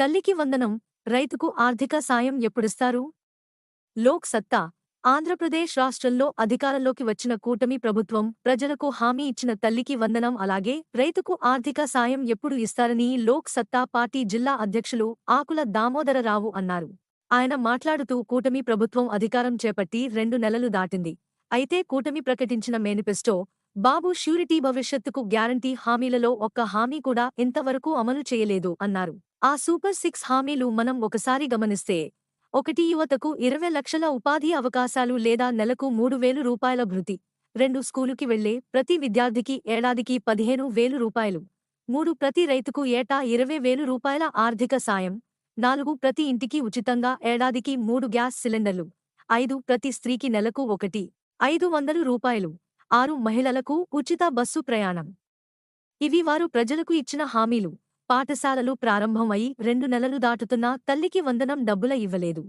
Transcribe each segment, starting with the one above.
తల్లికి వందనం రైతుకు ఆర్థిక సాయం ఎప్పుడిస్తారు? లోక్ సత్తా ఆంధ్రప్రదేశ్ రాష్ట్రంలో అధికారంలోకి వచ్చిన కూటమి ప్రభుత్వం ప్రజలకు హామీ ఇచ్చిన తల్లికి వందనం అలాగే రైతుకు ఆర్థిక సాయం ఎప్పుడు ఇస్తారని లోక్ సత్తా పార్టీ జిల్లా అధ్యక్షులు ఆకుల దామోదరరావు అన్నారు. ఆయన మాట్లాడుతూ కూటమి ప్రభుత్వం అధికారం చేపట్టి రెండు నెలలు దాటింది. అయితే కూటమి ప్రకటించిన మేనిఫెస్టో బాబు ష్యూరిటీ భవిష్యత్తుకు గ్యారంటీ హామీలలో ఒక్క హామీ కూడా ఇంతవరకు అమలు చేయలేదు అన్నారు. ఆ సూపర్ సిక్స్ హామీలు మనం ఒకసారి గమనిస్తే ఒకటి యువతకు ఇరవై లక్షల ఉపాధి అవకాశాలు లేదా నెలకు మూడు వేలు రూపాయల భృతి రెండు స్కూలుకి వెళ్ళే ప్రతి విద్యార్థికి ఏడాదికి పదిహేను వేలు రూపాయలు మూడు ప్రతి రైతుకు ఏటా ఇరవై వేలు రూపాయల ఆర్థిక సాయం నాలుగు ప్రతి ఇంటికి ఉచితంగా ఏడాదికి మూడు గ్యాస్ సిలిండర్లు ఐదు ప్రతి స్త్రీకి నెలకు ఒకటి ఐదు వందలు రూపాయలు ఆరు మహిళలకు ఉచిత బస్సు ప్రయాణం. ఇవి వారు ప్రజలకు ఇచ్చిన హామీలు. పాఠశాలలు ప్రారంభం అయి రెండు నెలలు దాటుతున్నా తల్లికి వందనం డబ్బుల ఇవ్వలేదు.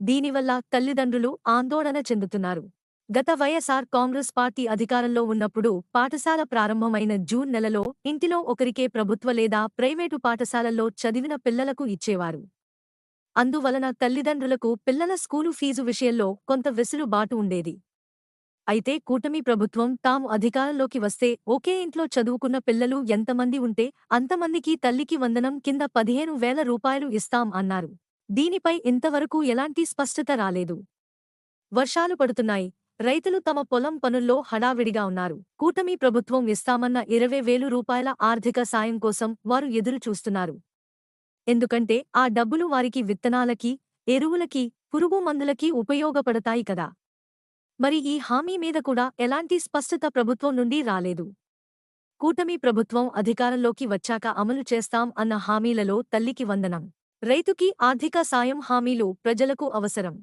దీనివల్ల తల్లిదండ్రులు ఆందోళన చెందుతున్నారు. గత వైఎస్ఆర్ కాంగ్రెస్ పార్టీ అధికారంలో ఉన్నప్పుడు పాఠశాల ప్రారంభమైన జూన్ నెలలో ఇంటిలో ఒకరికే ప్రభుత్వ లేదా ప్రైవేటు పాఠశాలల్లో చదివిన పిల్లలకు ఇచ్చేవారు. అందువలన తల్లిదండ్రులకు పిల్లల స్కూలు ఫీజు విషయంలో కొంత వెసులుబాటు ఉండేది. అయితే కూటమి ప్రభుత్వం తాము అధికారంలోకి వస్తే ఒకే ఇంట్లో చదువుకున్న పిల్లలు ఎంతమంది ఉంటే అంతమందికి తల్లికి వందనం కింద పదిహేను వేల రూపాయలు ఇస్తాం అన్నారు. దీనిపై ఇంతవరకు ఎలాంటి స్పష్టత రాలేదు. వర్షాలు పడుతున్నాయి. రైతులు తమ పొలం పనుల్లో హడావిడిగా ఉన్నారు. కూటమి ప్రభుత్వం ఇస్తామన్న ఇరవై వేలు రూపాయల ఆర్థిక సాయం కోసం వారు ఎదురు చూస్తున్నారు ఎందుకంటే ఆ డబ్బులు వారికి విత్తనాలకి ఎరువులకి పురుగు మందులకి ఉపయోగపడతాయి కదా. మరి ఈ హామీ మీద కూడా ఎలాంటి స్పష్టత ప్రభుత్వం నుండి రాలేదు. కూటమి ప్రభుత్వం అధికారంలోకి వచ్చాక అమలు చేస్తాం అన్న హామీలలో తల్లికి వందనం. రైతుకి ఆర్థిక సాయం హామీలు ప్రజలకు అవసరం.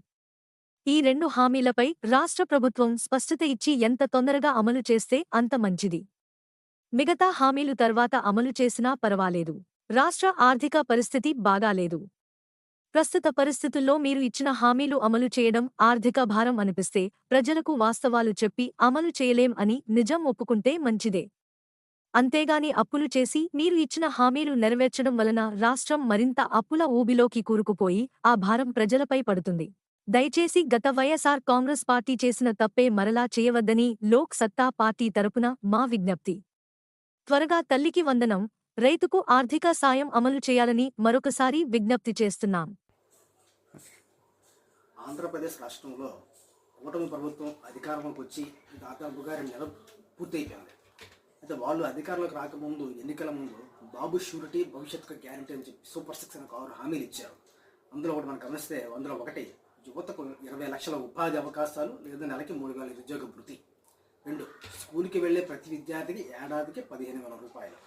ఈ రెండు హామీలపై రాష్ట్ర ప్రభుత్వం స్పష్టత ఇచ్చి ఎంత తొందరగా అమలు చేస్తే అంత మంచిది. మిగతా హామీలు తర్వాత అమలు చేసినా పర్వాలేదు. రాష్ట్ర ఆర్థిక పరిస్థితి బాగాలేదు. ప్రస్తుత పరిస్థితుల్లో మీరు ఇచ్చిన హామీలు అమలు చేయడం ఆర్థిక భారం అనిపిస్తే ప్రజలకు వాస్తవాలు చెప్పి అమలు చేయలేం అని నిజం ఒప్పుకుంటే మంచిదే. అంతేగాని అప్పులు చేసి మీరు ఇచ్చిన హామీలు నెరవేర్చడం వలన రాష్ట్రం మరింత అప్పుల ఊబిలోకి కూరుకుపోయి ఆ భారం ప్రజలపై పడుతుంది. దయచేసి గత వైఎస్ఆర్ కాంగ్రెస్ పార్టీ చేసిన తప్పే మరలా చేయవద్దని లోక్ సత్తా పార్టీ తరపున మా విజ్ఞప్తి. త్వరగా తల్లికి వందనం రైతుకు ఆర్థిక సాయం అమలు చేయాలని మరొకసారి విజ్ఞప్తి చేస్తున్నాం. ఆంధ్రప్రదేశ్ రాష్ట్రంలో కూటమి ప్రభుత్వం అధికారంలోకి వచ్చి దాదాపుగా రెండు నెలలు పూర్తయిపోయింది. అయితే వాళ్ళు అధికారంలోకి రాకముందు ఎన్నికల ముందు బాబు షూరిటీ భవిష్యత్తుకు గ్యారంటీ అని చెప్పి సూపర్ సిక్స్ అని ఆరు హామీలు ఇచ్చారు. అందులో ఒకటి మనం గమనిస్తే అందులో ఒకటి యువతకు ఇరవై లక్షల ఉపాధి అవకాశాలు లేదా నెలకి మూడు వేల ఉద్యోగ వృత్తి. రెండు స్కూల్కి వెళ్ళే ప్రతి విద్యార్థికి ఏడాదికి పదిహేను వేల రూపాయలు.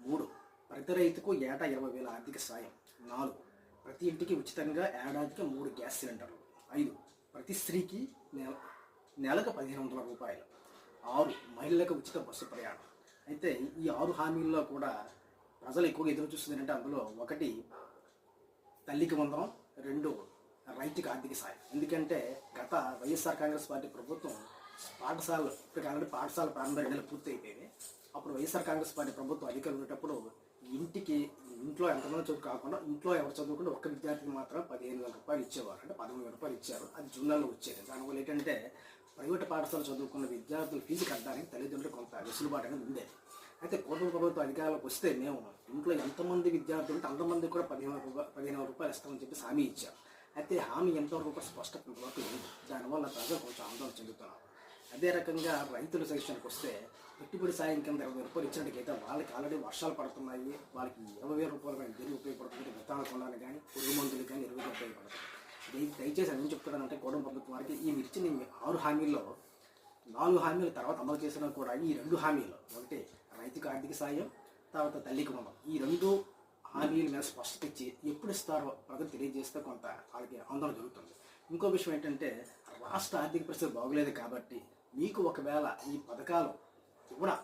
మూడు. ప్రతి రైతుకు ఏటా ఇరవై వేల ఆర్థిక సాయం. నాలుగు. ప్రతి ఇంటికి ఉచితంగా ఏడాదికి మూడు గ్యాస్ సిలిండర్లు. ఐదు. ప్రతి స్త్రీకి నెల నెలకు పదిహేను వందల రూపాయలు. ఆరు. మహిళలకు ఉచిత బస్సు ప్రయాణం. అయితే ఈ ఆరు హామీల్లో కూడా ప్రజలు ఎక్కువగా ఎదురు చూస్తుంది అంటే అందులో ఒకటి తల్లికి వందనం రెండు రైతుకి ఆర్థిక సాయం. ఎందుకంటే గత వైఎస్ఆర్ కాంగ్రెస్ పార్టీ ప్రభుత్వం పాఠశాల ఇప్పుడు ఆల్రెడీ పాఠశాల ప్రారంభ పూర్తి అయిపోయింది అప్పుడు వైఎస్ఆర్ కాంగ్రెస్ పార్టీ ప్రభుత్వం అధికారులు ఉండేటప్పుడు ఇంటికి ఇంట్లో ఎంతమంది చదువు కాకుండా ఇంట్లో ఎవరు చదువుకుంటే ఒక్క విద్యార్థికి మాత్రం పదిహేను వేల రూపాయలు ఇచ్చేవారు. అంటే పదమూడు వేల రూపాయలు ఇచ్చారు. అది జూన్లో వచ్చేది. దానివల్ల ఏంటంటే ప్రైవేట్ పాఠశాల చదువుకున్న విద్యార్థులు ఫీజు కట్టడానికి తల్లిదండ్రులు కొంత వెసులుబాటు అనేది ఉండేది అయితే కూటమి ప్రభుత్వం అధికారులకు వస్తే మేము ఇంట్లో ఎంతమంది విద్యార్థులు ఉంటే అంతమంది కూడా పదిహేను రూపాయలు పదిహేను వేల రూపాయలు ఇస్తామని చెప్పి హామీ ఇచ్చారు. అయితే హామీ ఎంతవరకు స్పష్టత ఇంతవరకు లేదు. దానివల్ల ప్రజలు కొంచెం ఆందోళన చెందుతున్నారు. అదే రకంగా రైతుల సెక్షన్కి వస్తే పెట్టుబడి సాయం కింద ఇరవై రూపాయలు ఇచ్చినట్టుకైతే వాళ్ళకి ఆల్రెడీ వర్షాలు పడుతున్నాయి. వాళ్ళకి ఇరవై వేల రూపాయలు కానీ దేనికి ఉపయోగపడుతుంది. విత్తనాలు కొనాలి కానీ పురుగు మందులు కానీ ఎరువులు ఉపయోగపడుతుంది దయచేసి అని చెప్తున్నానంటే కూడం ప్రభుత్వం వారికి ఈ ఇచ్చిన ఆరు హామీల్లో నాలుగు హామీల తర్వాత అమలు చేసినా కూడా ఈ రెండు హామీలు. ఒకటి రైతుకు ఆర్థిక సాయం తర్వాత తల్లికి మనం ఈ రెండు హామీల మీద స్పష్టత ఇచ్చి ఎప్పుడు ఇస్తారో ప్రజలు తెలియజేస్తే కొంత వాళ్ళకి ఆందోళన జరుగుతుంది. ఇంకో విషయం ఏంటంటే రాష్ట్ర ఆర్థిక పరిస్థితి బాగోలేదు కాబట్టి మీకు ఒకవేళ ఈ పథకాలు కూడా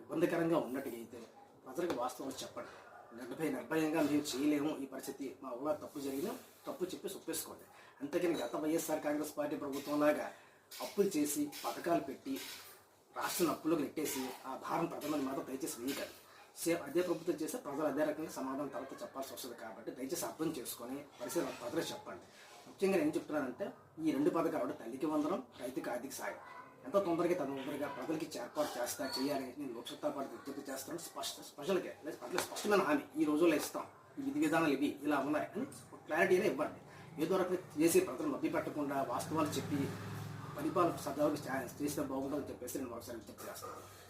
ఇబ్బందికరంగా ఉన్నట్టుగైతే ప్రజలకు వాస్తవం చెప్పండి. నిర్భయ నిర్భయంగా మేము చేయలేము. ఈ పరిస్థితి మా ఊళ్ళో తప్పు జరిగినా తప్పు చెప్పి ఒప్పేసుకోండి అంతేకాని గత వైఎస్ఆర్ కాంగ్రెస్ పార్టీ ప్రభుత్వంలాగా అప్పులు చేసి పథకాలు పెట్టి రాష్ట్రం అప్పులకు నెట్టేసి ఆ భారం ప్రజల మీద దయచేసి వేయగలరు సేమ్ అదే ప్రభుత్వం చేస్తే ప్రజలు అదే రకంగా సమాధానం తర్వాత చెప్పాల్సి వస్తుంది కాబట్టి దయచేసి అర్థం చేసుకొని పరిస్థితి ప్రజలకు చెప్పండి. ముఖ్యంగా నేను ఏం చెప్తున్నానంటే ఈ రెండు పథకాలు తల్లికి వందనం రైతుకు ఆర్థిక సాయం. ఎంత తొందరగా తొందరగా ప్రజలకి ఏర్పాటు చేస్తా చేయాలి. నేను లోక్సత్తా పార్టీ విజ్ఞప్తి చేస్తాను. స్పష్ట స్పెషల్గా లేదా స్పష్టమైన హామీ. ఈ రోజుల్లో ఇస్తాం. ఈ విధి విధానాలు ఇవి. ఇలా ఉన్నాయి అని క్లారిటీనే ఇవ్వండి. ఏదో రకంగా చేసి ప్రజలు మభ్య పెట్టకుండా వాస్తవాలు చెప్పి పరిపాలన సజావుగా చేస్తే బాగుంటుందని చెప్పేసి నేను ఒకసారి విజ్ఞప్తి చేస్తాను.